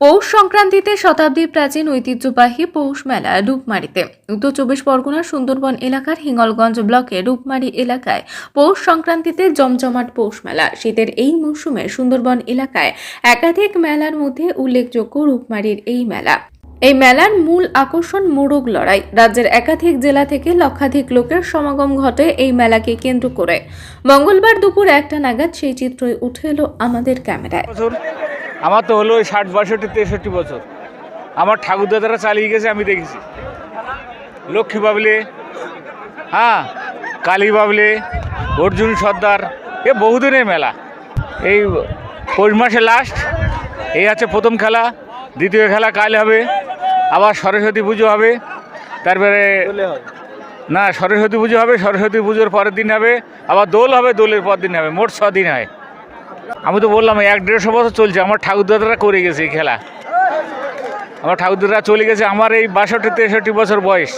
পৌষ সংক্রান্তিতে শতাব্দী প্রাচীন ঐতিহ্যবাহী পৌষ মেলা রূপমারিতে। উত্তর চব্বিশ পরগনার সুন্দরবন এলাকার হিঙ্গলগঞ্জ ব্লকে রূপমারি এলাকায় পৌষ সংক্রান্তিতে জমজমাট পৌষ মেলা। শীতের এই মৌসুমে সুন্দরবন এলাকায় একাধিক মেলার মধ্যে উল্লেখযোগ্য রূপমারির এই মেলা। এই মেলার মূল আকর্ষণ মোরগ লড়াই। রাজ্যের একাধিক জেলা থেকে লক্ষাধিক লোকের সমাগম ঘটে এই মেলাকে কেন্দ্র করে। মঙ্গলবার দুপুর একটা নাগাদ সেই চিত্রই উঠে এলো আমাদের ক্যামেরায়। আমার তো হলো ওই ষাট বাষট্টি তেষট্টি বছর। আমার ঠাকুরদাদারা চালিয়ে গেছে আমি দেখেছি। লক্ষ্মী বাবলে হ্যাঁ কালী বাবলে অর্জুন সর্দার এ বহুদিনের মেলা। এই পৌষ মাসে লাস্ট এই আছে প্রথম খেলা দ্বিতীয় খেলা কাল হবে আবার সরস্বতী পুজো হবে তারপরে না সরস্বতী পুজো হবে সরস্বতী পুজোর পরের দিন হবে আবার দোল হবে দোলের পর দিন হবে মোট ছ দিন হয়। আমি তো বললাম এক দেড়শো বছর চলছে আমার ঠাকুরদাদারা করে গেছে এই খেলা। আমার ঠাকুরদাদা চলে গেছে আমার এই বাষট্টি তেষট্টি বছর বয়স।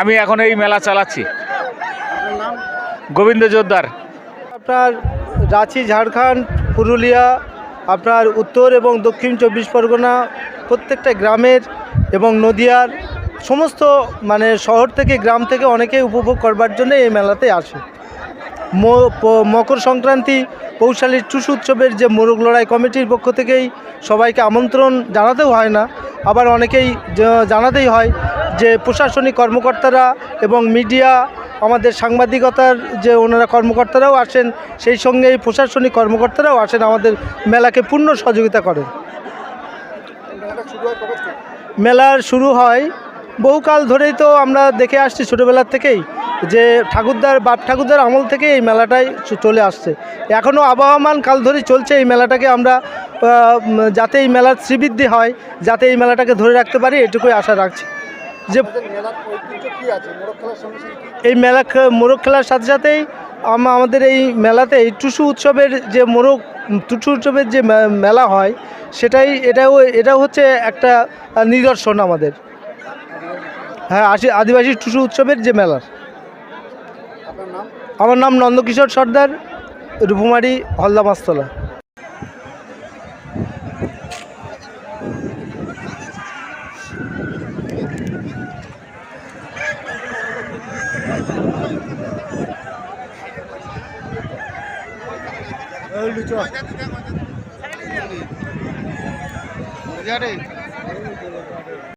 আমি এখন এই মেলা চালাচ্ছি। গোবিন্দ জোদ্দার আপনার রাঁচি ঝাড়খণ্ড পুরুলিয়া আপনার উত্তর এবং দক্ষিণ চব্বিশ পরগনা প্রত্যেকটা গ্রামের এবং নদিয়ার সমস্ত মানে শহর থেকে গ্রাম থেকে অনেকেই উপভোগ করবার জন্য এই মেলাতে আসে। মকর সংক্রান্তি পৌষালীর টুসু উৎসবের যে মোরগ লড়াই কমিটির পক্ষ থেকেই সবাইকে আমন্ত্রণ জানাতেও হয় না। আবার অনেকেই জানাতেই হয় যে প্রশাসনিক কর্মকর্তারা এবং মিডিয়া আমাদের সাংবাদিকতার যে ওনারা কর্মকর্তারাও আসেন সেই সঙ্গে এই প্রশাসনিক কর্মকর্তারাও আসেন আমাদের মেলাকে পূর্ণ সহযোগিতা করেন। মেলার শুরু হয় বহুকাল ধরেই তো আমরা দেখে আসছি ছোটোবেলার থেকেই যে ঠাকুরদার বাপ ঠাকুরদার আমল থেকে এই মেলাটাই চলে আসছে। এখনও আবহমান কাল ধরেই চলছে এই মেলাটাকে আমরা যাতে এই মেলার শ্রীবৃদ্ধি হয়, যাতে এই মেলাটাকে ধরে রাখতে পারি, এটুকুই আশা রাখছি। যে এই মেলা মোরগ খেলার সাথে সাথেই আমাদের এই মেলাতে এই টুসু উৎসবের যে মোরগ, টুসু উৎসবের যে মেলা হয়, সেটাই, এটাও এটাও হচ্ছে একটা নিদর্শন আমাদের। হ্যাঁ আশি আদিবাসী টুসু উৎসবের যে মেলার আমার নাম নন্দকিশোর সর্দার রূপমারি হলদা মাস্তলা